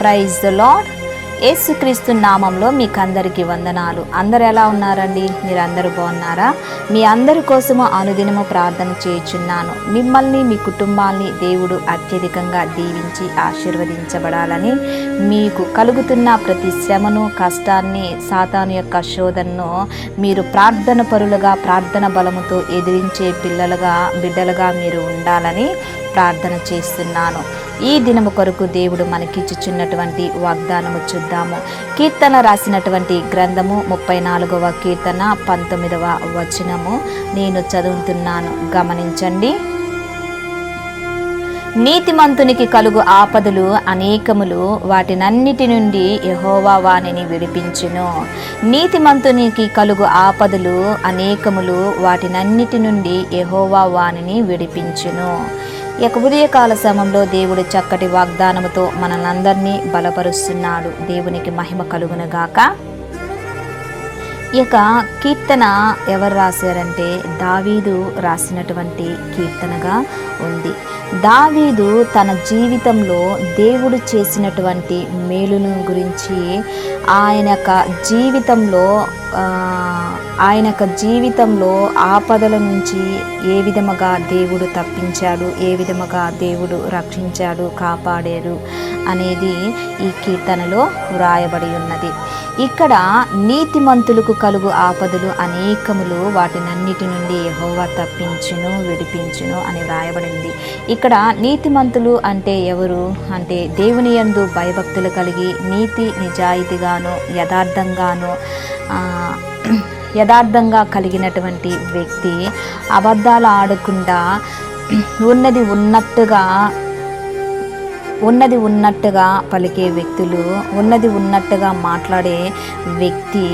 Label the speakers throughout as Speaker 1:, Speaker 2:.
Speaker 1: Praise the lord యేసుక్రీస్తు నామంలో మీకు అందరికీ వందనాలు. అందరు ఎలా ఉన్నారండి? మీరు అందరూ బాగున్నారా? మీ అందరి కోసము అనుదినము ప్రార్థన చేయుచున్నాను. మిమ్మల్ని మీ కుటుంబాల్ని దేవుడు అత్యధికంగా దీవించి ఆశీర్వదించబడాలని మీకు కలుగుతున్న ప్రతి శ్రమను కష్టాన్ని సాతాను యొక్క శోధనను మీరు ప్రార్థన పరులుగా ప్రార్థన బలముతో ఎదిరించే పిల్లలుగా బిడ్డలుగా మీరు ఉండాలని ప్రార్థన చేస్తున్నాను. ఈ దినము కొరకు దేవుడు మనకిచ్చుచున్నటువంటి వాగ్దానము చూద్దాము. కీర్తన రాసినటువంటి గ్రంథము ముప్పై నాలుగవ కీర్తన పంతొమ్మిదవ వచనము. నేను చదువుతున్నాను. గమనించండి. నీతిమంతునికి కలుగు ఆపదలు అనేకములు వాటినన్నిటి నుండి యహోవా వాణిని విడిపించును. నీతిమంతునికి కలుగు ఆపదలు అనేకములు వాటినన్నిటి నుండి యహోవా వాణిని విడిపించును. ఇక ఉదయకాల సమయంలో దేవుడు చక్కటి వాగ్దానముతో మనలందరినీ బలపరుస్తున్నాడు. దేవునికి మహిమ కలుగునగాక. ఇక కీర్తన ఎవరు రాశారంటే దావీదు రాసినటువంటి కీర్తనగా ఉంది. దావీదు తన జీవితంలో దేవుడు చేసినటువంటి మేలును గురించి ఆయన యొక్క జీవితంలో ఆయన యొక్క జీవితంలో ఆపదల నుంచి ఏ విధముగా దేవుడు తప్పించాడు ఏ విధముగా దేవుడు రక్షించాడు కాపాడాడు అనేది ఈ కీర్తనలో వ్రాయబడి ఉన్నది. ఇక్కడ నీతిమంతులకు కలుగు ఆపదలు అనేకములు వాటినన్నిటి నుండి యెహోవా తప్పించును విడిపించును అని వ్రాయబడింది. ఇక్కడ నీతిమంతులు అంటే ఎవరు? అంటే దేవుని యందు భయభక్తులు కలిగి నీతి నిజాయితీగాను యథార్థంగాను యథార్థంగా కలిగినటువంటి వ్యక్తి అబద్ధాలు ఆడకుండా ఉన్నది ఉన్నట్టుగా ఉన్నది ఉన్నట్టుగా పలికే వ్యక్తులు ఉన్నది ఉన్నట్టుగా మాట్లాడే వ్యక్తి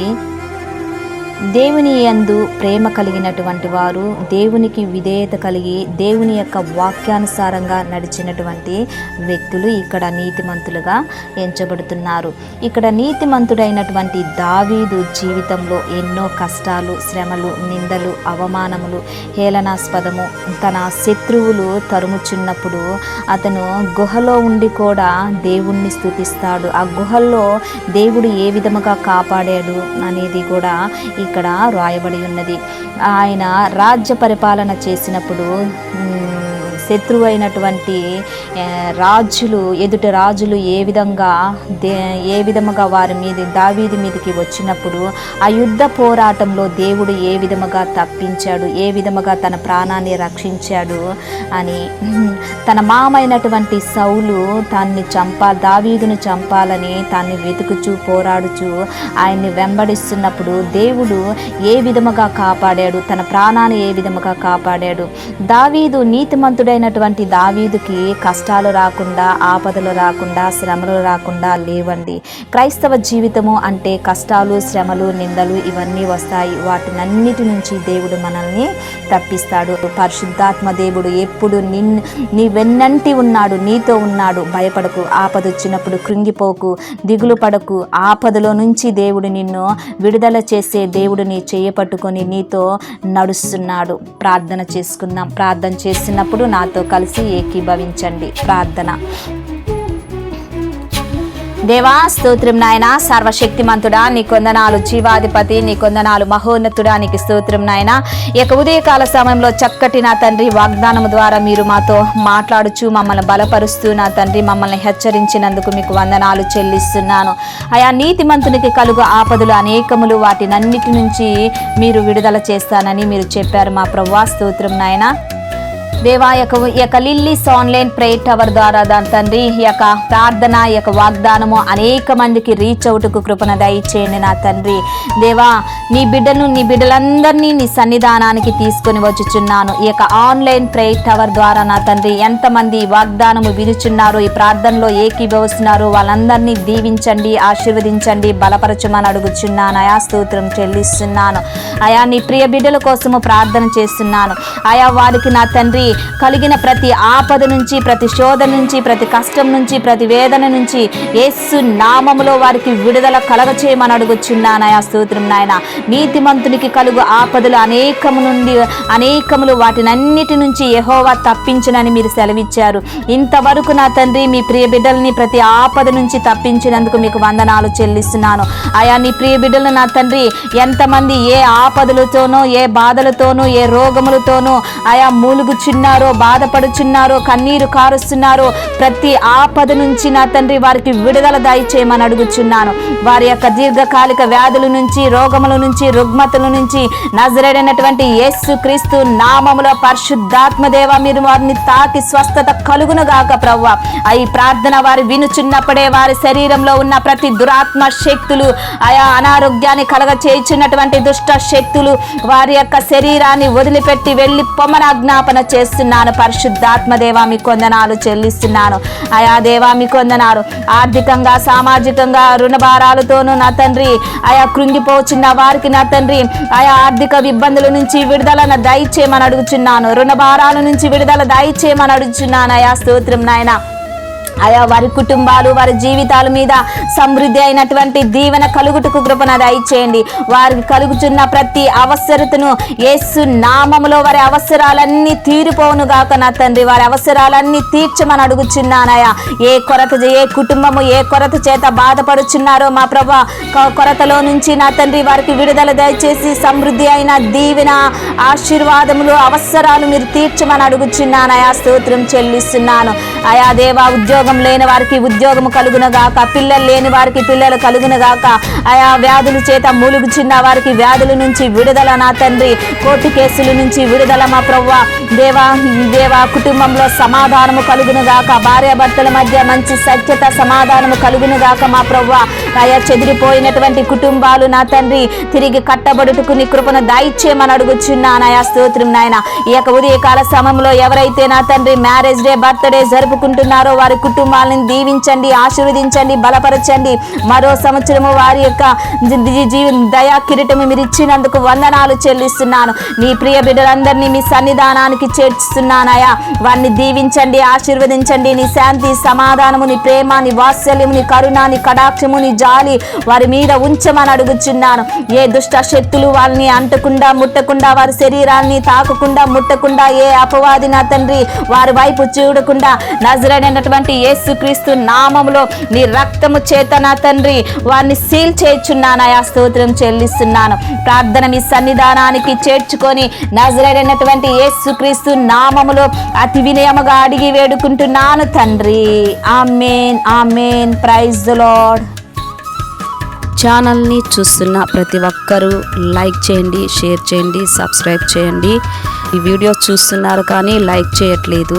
Speaker 1: దేవుని యందు ప్రేమ కలిగినటువంటి వారు దేవునికి విధేయత కలిగి దేవుని యొక్క వాక్యానుసారంగా నడిచినటువంటి వ్యక్తులు ఇక్కడ నీతిమంతులుగా ఎంచబడుతున్నారు. ఇక్కడ నీతిమంతుడైనటువంటి దావీదు జీవితంలో ఎన్నో కష్టాలు శ్రమలు నిందలు అవమానములు హేళనాస్పదము తన శత్రువులు తరుముచున్నప్పుడు అతను గుహలో ఉండి కూడా దేవుణ్ణి స్థుతిస్తాడు ఆ గుహల్లో దేవుడు ఏ విధముగా కాపాడాడు అనేది కూడా ఇక్కడ రాయబడి ఉన్నది. ఆయన రాజ్య పరిపాలన చేసినప్పుడు శత్రువు అయినటువంటి రాజులు ఎదుటి రాజులు ఏ విధంగా దే ఏ విధముగా వారి మీద దావీది మీదకి వచ్చినప్పుడు ఆ యుద్ధ పోరాటంలో దేవుడు ఏ విధముగా తప్పించాడు ఏ విధముగా తన ప్రాణాన్ని రక్షించాడు అని తన మామైనటువంటి సౌలు తాన్ని చంపా దావీదును చంపాలని తాన్ని వెతుకుచూ పోరాడుచు ఆయన్ని వెంబడిస్తున్నప్పుడు దేవుడు ఏ విధముగా కాపాడాడు తన ప్రాణాన్ని ఏ విధముగా కాపాడాడు. దావీదు నీతిమంతుడైనటువంటి దావీదుకి కష్టాలు రాకుండా ఆపదలు రాకుండా శ్రమలు రాకుండా లేవండి. క్రైస్తవ జీవితము అంటే కష్టాలు శ్రమలు నిందలు ఇవన్నీ వస్తాయి. వాటినన్నిటి నుంచి దేవుడు మనల్ని తప్పిస్తాడు పరిశుద్ధాత్మ దేవుడు ఎప్పుడు నిన్ నీ వెన్నంటి ఉన్నాడు నీతో ఉన్నాడు. భయపడకు ఆపద వచ్చినప్పుడు కృంగిపోకు దిగులు పడకు. ఆపదలో నుంచి దేవుడు నిన్ను విడుదల చేసే దేవుడు నీ చేయపట్టుకొని నీతో నడుస్తున్నాడు. ప్రార్థన చేసుకుందాం. ప్రార్థన చేస్తున్నప్పుడు నాతో కలిసి ఏకీభవించండి. ప్రార్థన. దేవా స్తోత్రం నాయన. సర్వశక్తిమంతుడా నీ కొందనాలు జీవాధిపతి నీ కొందనాలు మహోన్నతుడా నీకు స్తోత్రం నాయన. ఈ యొక్క ఉదయకాల సమయంలో చక్కటి నా తండ్రి వాగ్దానం ద్వారా మీరు మాతో మాట్లాడుచు మమ్మల్ని బలపరుస్తూ నా తండ్రి మమ్మల్ని హెచ్చరించినందుకు మీకు వందనాలు చెల్లిస్తున్నాను. ఆయా నీతిమంతునికి కలుగు ఆపదలు అనేకములు వాటినన్నిటి నుంచి మీరు విడుదల చేస్తానని మీరు చెప్పారు మా ప్రవ్వా. స్తోత్రం నాయన. దేవా యొక్క యొక్క లిల్లీస్ ఆన్లైన్ ప్రేయర్ టవర్ ద్వారా దాని తండ్రి ఈ యొక్క ప్రార్థన యొక్క వాగ్దానము అనేక మందికి రీచ్ అవుట్కు కృపణ దయచేయండి నా తండ్రి. దేవా నీ బిడ్డను నీ బిడ్డలందరినీ నీ సన్నిధానానికి తీసుకొని వచ్చుచున్నాను. ఈ యొక్క ఆన్లైన్ ప్రేయర్ టవర్ ద్వారా నా తండ్రి ఎంతమంది వాగ్దానము వినుచున్నారు ఈ ప్రార్థనలో ఏకీభవిస్తున్నారు వాళ్ళందరినీ దీవించండి ఆశీర్వదించండి బలపరచమని అడుగుచున్నాను. అయా స్తోత్రం చెల్లిస్తున్నాను. అయా నీ ప్రియ బిడ్డల కోసము ప్రార్థన చేస్తున్నాను. ఆయా వారికి నా తండ్రి కలిగిన ప్రతి ఆపద నుంచి ప్రతి శోధ నుంచి ప్రతి కష్టం నుంచి ప్రతి వేదన నుంచి యేసు నామములో వారికి విడుదల కలగచేయమని అడుగుచున్నానయా స్తోత్రం నాయన. నీతిమంతునికి కలుగు ఆపదలు అనేకము నుండి అనేకములు వాటినన్నిటి నుంచి యహోవా తప్పించునని మీరు సెలవిచ్చారు. ఇంతవరకు నా తండ్రి మీ ప్రియ బిడ్డల్ని ప్రతి ఆపద నుంచి తప్పించినందుకు మీకు వందనాలు చెల్లిస్తున్నాను. ఆయా నీ ప్రియ బిడ్డలు నా తండ్రి ఎంతమంది ఏ ఆపదలతోనో ఏ బాధలతోనో ఏ రోగములతోనో ఆయా ఉన్నారో బాధపడుచున్నారో కన్నీరు కారుస్తున్నారో ప్రతి ఆపద నుంచి నా తండ్రి వారికి విడుదల దయచేయమని అడుగుచున్నాను. వారి యొక్క దీర్ఘకాలిక వ్యాధుల నుంచి రోగముల నుంచి రుగ్మతల నుంచి నజరేడైనటువంటి యేసు క్రీస్తు నామములో పరిశుద్ధాత్మదేవ మీరు వారిని తాకి స్వస్థత కలుగునుగాక ప్రవ్వ. ఈ ప్రార్థన వారు వినుచున్నప్పుడే వారి శరీరంలో ఉన్న ప్రతి దురాత్మ శక్తులు ఆయా అనారోగ్యాన్ని కలగ చేయుచున్నటువంటి దుష్ట శక్తులు వారి యొక్క శరీరాన్ని వదిలిపెట్టి వెళ్ళి పొమ్మన జ్ఞాపన చేస్తారు పరిశుద్ధాత్మ దేవా మీ కొందనాలు చెల్లిస్తున్నాను. ఆయా దేవా మీ కొందనాలు. ఆర్థికంగా సామాజికంగా రుణభారాలతోనూ నా తండ్రి ఆయా కృంగిపోచున్న వారికి నా తండ్రి ఆయా ఆర్థిక ఇబ్బందుల నుంచి విడుదల దయచేయమని అడుగుచున్నాను. రుణభారాల నుంచి విడుదల దయచేయమని అడుగుచున్నాను. ఆయా స్తోత్రం నాయన. ఆయా వారి కుటుంబాలు వారి జీవితాల మీద సమృద్ధి అయినటువంటి దీవెన కలుగుటకు కృపణ దయచేయండి. వారికి కలుగుతున్న ప్రతి అవసరతను యేసు నామములో వారి అవసరాలన్నీ తీరిపోవును గాక నా తండ్రి. వారి అవసరాలన్నీ తీర్చమని అడుగుచున్నానయా ఏ కొరత ఏ కుటుంబము ఏ కొరత చేత బాధపడుచున్నారో మా ప్రభా కొ- కొరతలో నుంచి నా తండ్రి వారికి విడుదల దయచేసి సమృద్ధి అయిన దీవెన ఆశీర్వాదములు అవసరాలు మీరు తీర్చమని అడుగుచున్నానయా స్తోత్రం చెల్లిస్తున్నాను. ఆయా దేవా ఉద్యోగ లేని వారికి ఉద్యోగం కలుగునగాక పిల్లలు లేని వారికి పిల్లలు కలుగునగాక ఆయా వ్యాధుల చేత మూలుగుచున్న వారికి వ్యాధుల నుంచి విడుదల నా తండ్రి. కోర్టు కేసుల నుంచి విడుదల మా ప్రవ్వ. దేవా దేవా కుటుంబంలో సమాధానము కలుగునుగాక భార్యాభర్తల మధ్య మంచి సత్యత సమాధానము కలుగునుగాక మా ప్రవ్వ. ఆయా చెదిరిపోయినటువంటి కుటుంబాలు నా తండ్రి తిరిగి కట్టబడుటకు నీ కృపను దాయిచ్చేయమని అడుగుచున్నానయా స్తోత్రం నాయన. ఈ యొక్క ఉదయకాల సమయంలో ఎవరైతే నా తండ్రి మ్యారేజ్ డే బర్త్డే జరుపుకుంటున్నారో వారి కుటుంబాలను దీవించండి ఆశీర్వదించండి బలపరచండి. మరో సంవత్సరము వారి యొక్క జీవి దయా కిరీటము మీరు ఇచ్చినందుకు వందనాలు చెల్లిస్తున్నాను. నీ ప్రియ బిడ్డలందరినీ మీ సన్నిధానానికి చేర్చుతున్నానయా వారిని దీవించండి ఆశీర్వదించండి. నీ శాంతి సమాధానము నీ ప్రేమ నీ వాత్సల్యము నీ కరుణ నీ కటాక్షము నీ జాలి వారి మీద ఉంచమని అడుగుచున్నాను. ఏ దుష్ట శక్తులు వాళ్ళని అంటకుండా ముట్టకుండా వారి శరీరాన్ని తాకకుండా ముట్టకుండా ఏ అపవాది నా తండ్రి వారి వైపు చూడకుండా నజరైనటువంటి యేసుక్రీస్తు నామములో నీ రక్తము చేత నా తండ్రి వారిని సీల్ చేర్చున్నానయా స్తోత్రం చెల్లిస్తున్నాను. ప్రార్థన మీ సన్నిధానానికి చేర్చుకొని నజరైనటువంటి యేసుక్రీస్తు నామములో అతి వినయముగా అడిగి వేడుకుంటున్నాను తండ్రి. Amen amen. ప్రైజ్ ద
Speaker 2: ఛానల్ని చూస్తున్న ప్రతి ఒక్కరూ లైక్ చేయండి షేర్ చేయండి సబ్స్క్రైబ్ చేయండి. ఈ వీడియో చూస్తున్నారు కానీ లైక్ చేయట్లేదు.